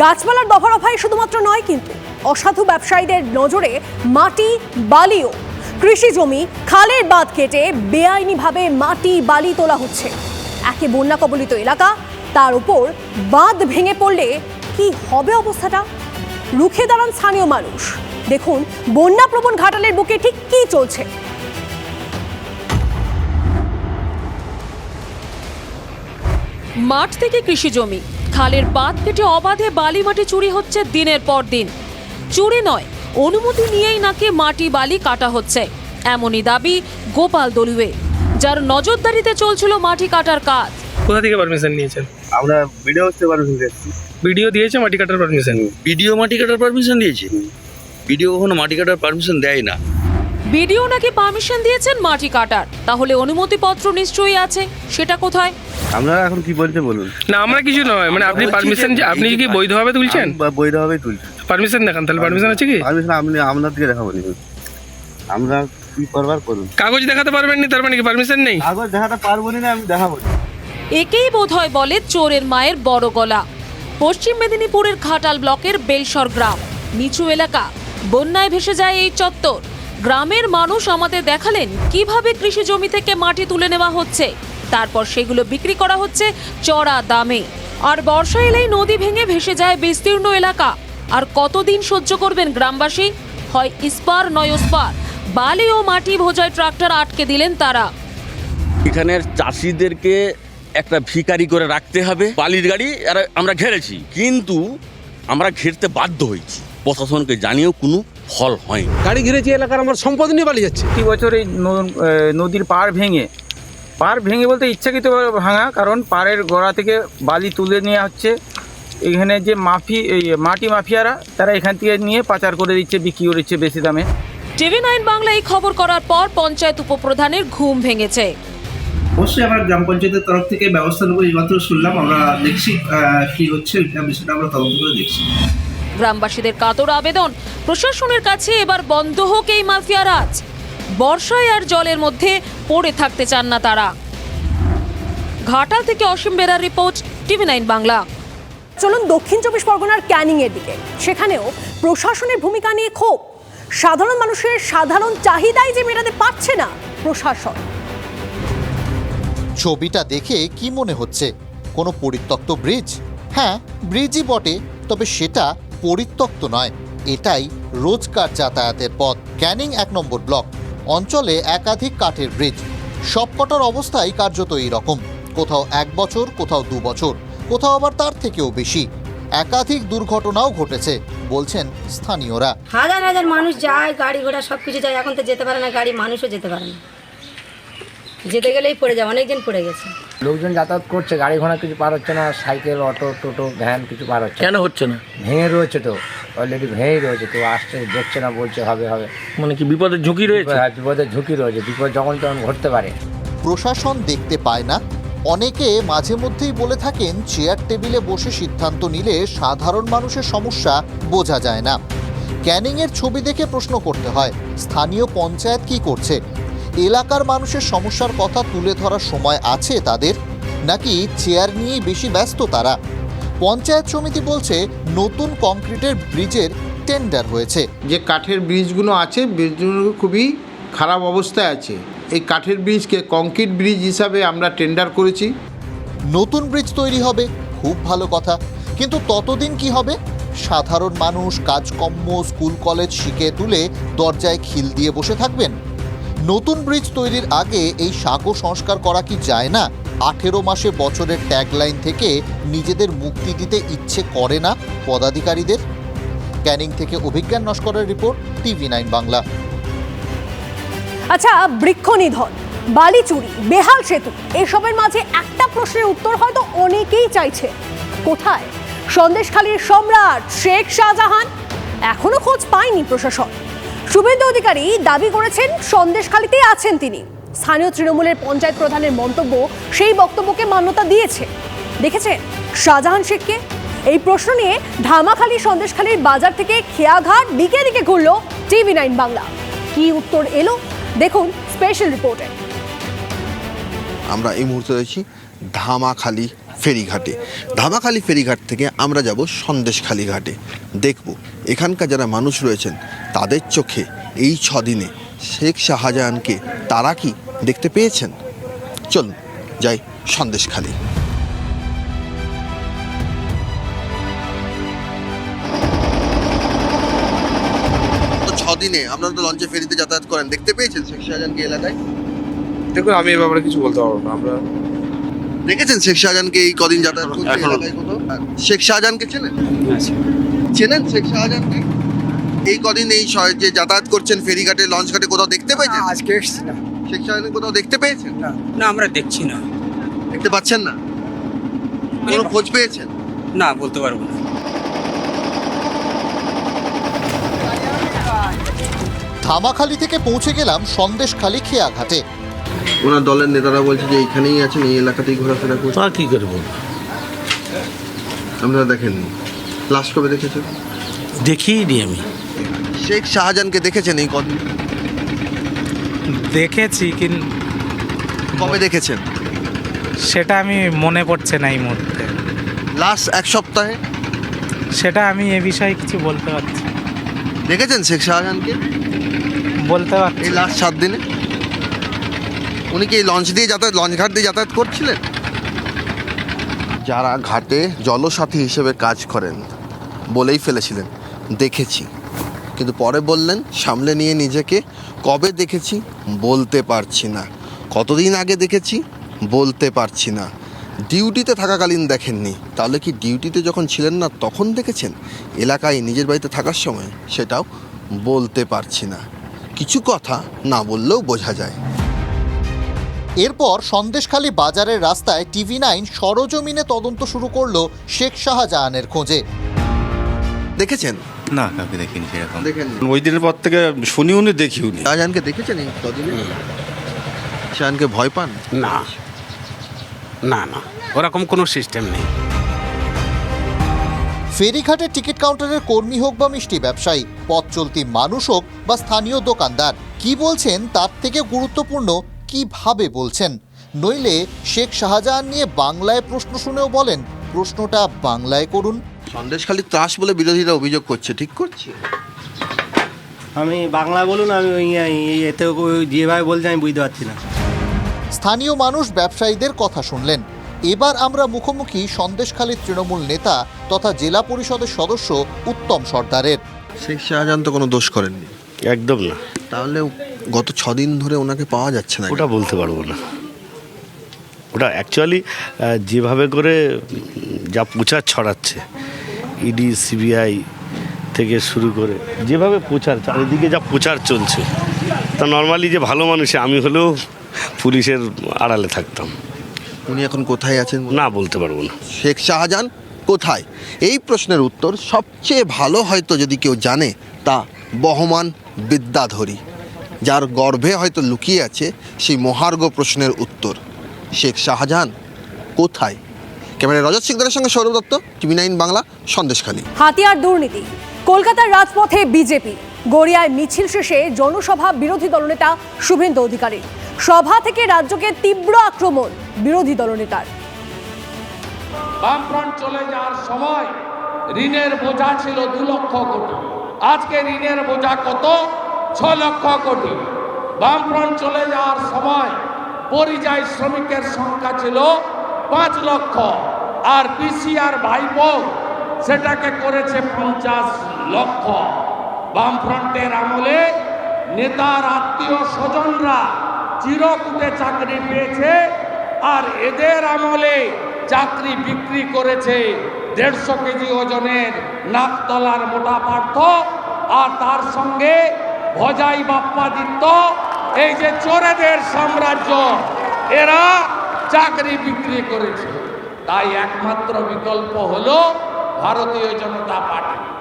গাছপালার দফারফাই শুধুমাত্র নয় কিন্তু অসাধু ব্যবসায়ীদের নজরে মাটি, বালিও। কৃষি জমি, খালের বাঁধ কেটে বেআইনিভাবে মাটি, বালি তোলা হচ্ছে। একে বন্যা কবলিত এলাকা, তার উপর বাঁধ ভেঙে পড়লে কি হবে অবস্থাটা? রুখে দাঁড়ান স্থানীয় মানুষ। দেখুন বন্যাপ্রবণ ঘাটালের বুকে ঠিক কি চলছে। মাঠ থেকে কৃষি জমি খালের বাঁধ কেটে অবাধে বালি মাটি চুরি হচ্ছে দিনের পর দিন। চুরি নয় অনুমতি নিয়েই নাকি মাটি বালি কাটা হচ্ছে। এমনই দাবি গোপাল দলুয়ে যার নজরদারিতে চলছিল মাটি কাটার কাজ। কোথা থেকে পারমিশন নিয়েছেন? আমরা ভিডিও করতে পারবেন দেখছি ভিডিও দিয়েছে মাটি কাটার পারমিশন ভিডিও মাটি কাটার পারমিশন দিয়েছে। ভিডিও কখনো মাটি কাটার পারমিশন দেয় না। বিডিও নাকি পারমিশন দিয়েছেন মাটি কাটার? তাহলে অনুমতিপত্র নিশ্চয়ই আছে। সেটা কোথায়? আপনারা এখন কি বলতে বলুন? না আমরা কিছু নয়। মানে আপনি পারমিশন আপনি কি বৈধভাবে তুলছেন? বা- বৈধভাবে তুলছি। পারমিশন দেখান তাহলে পারমিশন আছে কি? পারমিশন আপনি আপনার দিকে দেখাবো নি। আমরা কি করবার করুন? কাগজ দেখাতে পারবেন নি? তার মানে কি পারমিশন নেই? কাগজ দেখাতে পারব নি আমি দেখাবো। একেই বোধহয় বলে চোরের মায়ের বড় গলা। পশ্চিম মেদিনীপুরের ঘাটাল ব্লকের বেলসর গ্রাম। নিচু এলাকা। বন্যায় ভেসে যায় এই চত্বর। গ্রামের মানুষ আমাদের দেখালেন কীভাবে কৃষি জমি থেকে মাটি তুলে নেওয়া হচ্ছে। তারপর সেগুলো বিক্রি করা হচ্ছে চড়া দামে। আর বর্ষা এলেই নদী ভেঙে ভেসে যায় বিস্তীর্ণ এলাকা। আর কতদিন সহ্য করবেন গ্রামবাসী? হয় ইস্পার নয় ওস্পার। বালি ও মাটি ভোজায় ট্রাক্টর আটকে দিলেন তারা। এখানের চাষিদেরকে একটা ভিকারি করে রাখতে হবে। বালির গাড়ি আমরা ঘেরেছি। কিন্তু আমরা ঘেরতে বাধ্য হয়েছি। প্রশাসনকে জানিয়েও কোনো ফল হয়নি গাড়ি ঘিরেছে এলাকার আমার সম্পদ নিয়ে পালিয়ে যাচ্ছে। প্রতি বছর এই নদীর পাড় ভেঙে পাড় ভেঙে বলতে ইচ্ছাকৃতভাবে ভাঙা কারণ পাড়ের গোড়া থেকে বালি তুলে নেওয়া হচ্ছে। এখানে যে মাফি এই মাটি মাফিয়ারা তারা এখান থেকে নিয়ে পাচার করে দিচ্ছে বিক্রি করে দিচ্ছে বেশি দামে। টিভি নাইন বাংলা এই খবর করার পর পঞ্চায়েত উপপ্রধানের ঘুম ভেঙেছে। অবশ্যই আমরা গ্রাম পঞ্চায়েতের তরফ থেকে ব্যবস্থা নেব এইমাত্র শুনলাম আমরা দেখছি কি হচ্ছে বিষয়টা আমরা তদন্ত করে দেখছি। গ্রামবাসীদের কাতর আবেদন। প্রশাসনের কাছে এবার বন্ধ হোক এই মাফিয়া রাজ। বর্ষায় আর জলের মধ্যে পড়ে থাকতে চান না তারা। ঘাটাল থেকে অসীম বেরার রিপোর্ট টিভি নাইন বাংলা। চলুন দক্ষিণ চব্বিশ পরগনার ক্যানিং এর দিকে। সেখানেও প্রশাসনের ভূমিকা নিয়ে ক্ষোভ। সাধারণ মানুষের সাধারণ চাহিদাই যে মেটাতে পারছে না প্রশাসন। ছবিটা দেখে কি মনে হচ্ছে? কোনো পরিত্যক্ত ব্রিজ? হ্যাঁ ব্রিজই বটে, তবে সেটা পরিত্যক্ত নয়। এটাই রোজকার যাতায়াতের পথ। ক্যানিং এক নম্বর ব্লক। অঞ্চলে একাধিক কাঠের ব্রিজ। সবকটার অবস্থাই কার্যত এই রকম কোথাও এক বছর, কোথাও দু বছর, কোথাও আবার তার থেকেও বেশি। একাধিক দুর্ঘটনাও ঘটেছে, বলছেন স্থানীয়রা। হাজার হাজার মানুষ যায়, গাড়ি ঘোড়া সব কিছু যায়, এখন তো যেতে পারে না, গাড়ি মানুষও যেতে পারে না। যেতে গেলেই পড়ে যায় অনেকদিন পড়ে গেছে। লোকজন যাতায়াত করছে গাড়ি ঘোড়া কিছু পার হচ্ছে না সাইকেল অটো টোটো ভ্যান কিছু পার হচ্ছে না। কেন হচ্ছে না? ভেঙে রয়েছে তো অলরেডি ভেঙেই রয়েছে তো আসছে দেখছে না বলছে হবে হবে। মানে কি বিপদের ঝুঁকি রয়েছে? হ্যাঁ, বিপদের ঝুঁকি রয়েছে বিপদ যখন তখন ঘটতে পারে। প্রশাসন দেখতে পায় না। অনেকে মাঝে মধ্যেই বলে থাকেন চেয়ার টেবিলে বসে সিদ্ধান্ত নিলে সাধারণ মানুষের সমস্যা বোঝা যায় না। ক্যানিংয়ের ছবি দেখে প্রশ্ন করতে হয় স্থানীয় পঞ্চায়েত কি করছে? এলাকার মানুষের সমস্যার কথা তুলে ধরার সময় আছে তাদের নাকি চেয়ার নিয়েই বেশি ব্যস্ত তারা? পঞ্চায়েত সমিতি বলছে নতুন কংক্রিটের ব্রিজের টেন্ডার হয়েছে। যে কাঠের ব্রিজগুলো আছে ব্রিজগুলো খুবই খারাপ অবস্থায় আছে। এই কাঠের ব্রিজকে কংক্রিট ব্রিজ হিসাবে আমরা টেন্ডার করেছি। নতুন ব্রিজ তৈরি হবে খুব ভালো কথা। কিন্তু ততদিন কি হবে? সাধারণ মানুষ কাজকর্ম স্কুল কলেজ শিখে তুলে দরজায় খিল দিয়ে বসে থাকবেন। নতুন ব্রিজ তৈরির আগে এই সাঁকো সংস্কার করা কি যায় না? আঠেরো মাসে বছরের ট্যাগলাইন থেকে নিজেদের মুক্তি দিতে ইচ্ছে করে না পদাধিকারীদের? ক্যানিং থেকে অভিজ্ঞান নস্করের রিপোর্ট, টিভি নাইন বাংলা। আচ্ছা বৃক্ষ নিধন, বালি চুরি, বেহাল সেতু, এসবের মাঝে একটা প্রশ্নের উত্তর হয়তো অনেকেই চাইছে। কোথায়? সন্দেশখালীর সম্রাট শেখ শাহজাহান এখনও খোঁজ পায়নি প্রশাসন। শুভেন্দু অধিকারী দাবি করেছেন সন্দেশখালীতেই আছেন তিনি। স্থানীয় তৃণমূলের পঞ্চায়েত প্রধানের মন্তব্য সেই বক্তব্যকে মান্যতা দিয়েছে। দেখেছেন শাহজাহান শেখকে? এই প্রশ্ন নিয়ে ধামাখালি সন্দেশখালীর বাজার থেকে খেয়াঘাট দিকে দিকে ঘুরল টিভি নাইন বাংলা। কি উত্তর এলো? দেখুন স্পেশাল রিপোর্টে আমরা এই মুহূর্তে রয়েছি ধামাখালি ফেরিঘাটে। ধামাখালি ফেরিঘাট থেকে আমরা যাব সন্দেশখালি ঘাটে। দেখব এখানকার যারা মানুষ রয়েছেন তাদের চোখে এই ছদিনে শেখ শাহজাহানকে তারা কি দেখতে পেয়েছেন? চলুন যাই সন্দেশখালি তো ছদিনে আপনারা তো লঞ্চে ফেরিতে যাতায়াত করেন দেখতে পেয়েছেন শেখ শাহজাহানকে এলাকায়? দেখুন আমি এ ব্যাপারে কিছু বলতে পারব না আমরা দেখেছেন শেখ শাহজাহানকে এই কদিন যাতায়াত করতে এলাকায় কোথাও? শেখ শাহজাহানকে চেনেন। চেনেন শেখ শাহজাহানকে? এই কদিন এই যে যাতায়াত করছেন ফেরিঘাটে লঞ্চ ঘাটে কোথাও দেখতে পেয়েছেন? আজকে এসছি না। শেখ শাহজাহান কোথাও দেখতে পেয়েছেন? না। না আমরা দেখছি না। দেখতে পাচ্ছেন না? কোনো খোঁজ পেয়েছেন? না বলতে পারব না। ধামাখালি থেকে পৌঁছে গেলাম সন্দেশখালি খেয়া ঘাটে ওনার দলের নেতারা বলছে যে এইখানেই আছেন এই এলাকাতেই ঘোরাফেরা করছেন। তা কি করে বলব? আপনারা দেখেননি? লাস্ট কবে দেখেছেন দেখিই নি আমি। শেখ শাহজাহানকে দেখেছেন এই কদিন? দেখেছি কিন্তু কবে দেখেছেন? সেটা আমি মনে পড়ছে না এই মুহূর্তে। লাস্ট এক সপ্তাহে? সেটা আমি এ বিষয়ে কিছু বলতে পারছি না। দেখেছেন শেখ শাহজাহানকে? বলতে পারছি এই লাস্ট সাত দিনে? উনি কি এই লঞ্চ দিয়ে যাতায়াত লঞ্চ ঘাট দিয়ে যাতায়াত করছিলেন? যারা ঘাটে জলসাথী হিসেবে কাজ করেন বলেই ফেলেছিলেন, দেখেছি। কিন্তু পরে বললেন, সামলে নিয়ে নিজেকে কবে দেখেছি বলতে পারছি না। কতদিন আগে দেখেছি বলতে পারছি না। ডিউটিতে থাকাকালীন দেখেননি। তাহলে কি ডিউটিতে যখন ছিলেন না, তখন দেখেছেন? এলাকায় নিজের বাড়িতে থাকার সময় সেটাও বলতে পারছি না। কিছু কথা না বললেও বোঝা যায়। এরপর সন্দেশখালী বাজারের রাস্তায় টিভি নাইন সরজমিনে তদন্ত শুরু করল শেখ শাহজাহানের খোঁজে। দেখেছেন? না কাউকে দেখিনি সেরকম। দেখেন ওই দিনের পর থেকে শুনিও নি দেখিও নি শাহজাহানকে দেখেছেন এই কদিনে? শাহজাহানকে ভয় পান? না। না না। ওরকম কোনো সিস্টেম নেই। ফেরিঘাটে টিকিট কাউন্টারের কর্মী হোক বা মিষ্টি ব্যবসায়ী পথ চলতি মানুষ হোক বা স্থানীয় দোকানদার কি বলছেন তার থেকে গুরুত্বপূর্ণ কীভাবে বলছেন? নইলে শেখ শাহজাহান নিয়ে বাংলায় প্রশ্ন শুনেও বলেন প্রশ্নটা বাংলায় করুন সন্দেশখালী ত্রাস বলে বিরোধীরা অভিযোগ করছে ঠিক করছে? আমি বাংলা বলুন আমি ওই এই- এতে ওই যেভাবে বলছে আমি বুঝতে পারছি না। স্থানীয় মানুষ ব্যবসায়ীদের কথা শুনলেন। এবার আমরা মুখোমুখি সন্দেশখালীর তৃণমূল নেতা তথা জেলা পরিষদের সদস্য উত্তম সর্দারের। শেখ শাহজাহান তো কোনো দোষ করেননি। একদম না। তাহলে গত ছদিন ধরে ওনাকে পাওয়া যাচ্ছে না ওটা বলতে পারব না। ওটা অ্যাকচুয়ালি যেভাবে করে যা প্রচার ছড়াচ্ছে ইডি সিবিআই থেকে শুরু করে যেভাবে প্রচার চারিদিকে যা প্রচার চলছে তা নর্মালি যে ভালো মানুষে আমি হলেও পুলিশের আড়ালে থাকতাম। উনি এখন কোথায় আছেন না বলতে পারব না। শেখ শাহজাহান কোথায়? এই প্রশ্নের উত্তর সবচেয়ে ভালো হয়তো যদি কেউ জানে তা বহমান বিদ্যাধরী যার গর্ভে হয়তো লুকিয়ে আছে সেই মহার্ঘ প্রশ্নের উত্তর। শেখ শাহজাহান কোথায়? ক্যামেরায় রজত সিকদারের সঙ্গে সৌরভ দত্ত টিভি নাইন বাংলা সন্দেশখালী। হাতিয়ার দুর্নীতি। কলকাতার রাজপথে বিজেপি। গড়িয়ায় মিছিল শেষে জনসভা বিরোধী দলনেতা শুভেন্দু অধিকারী। সভা থেকে রাজ্যকে তীব্র আক্রমণ বিরোধী দলনেতার। বামফ্রন্ট চলে যাওয়ার সময় ঋণের বোঝা ছিল দু লক্ষ কোটি। আজকে ঋণের বোঝা কত? ছ লক্ষ কোটি। বামফ্রন্ট চলে যাওয়ার সময় পরিযায়ী শ্রমিকের সংখ্যা ছিল পাঁচ লক্ষ। আর পিসিআর ভাইপো সেটাকে করেছে পঞ্চাশ লক্ষ। বামফ্রন্টের আমলে নেতার আত্মীয় স্বজনরা চিরকুটে চাকরি পেয়েছে আর এদের আমলে চাকরি বিক্রি করেছে দেড়শো কেজি ওজনের নাকতলার মোটা পার্থ আর তার সঙ্গে ভজাই বাপ্পাদিত্য, এই যে চোরেদের সাম্রাজ্য, এরা চাকরি বিক্রি করেছে। তাই একমাত্র বিকল্প হলো ভারতীয় জনতা পার্টি।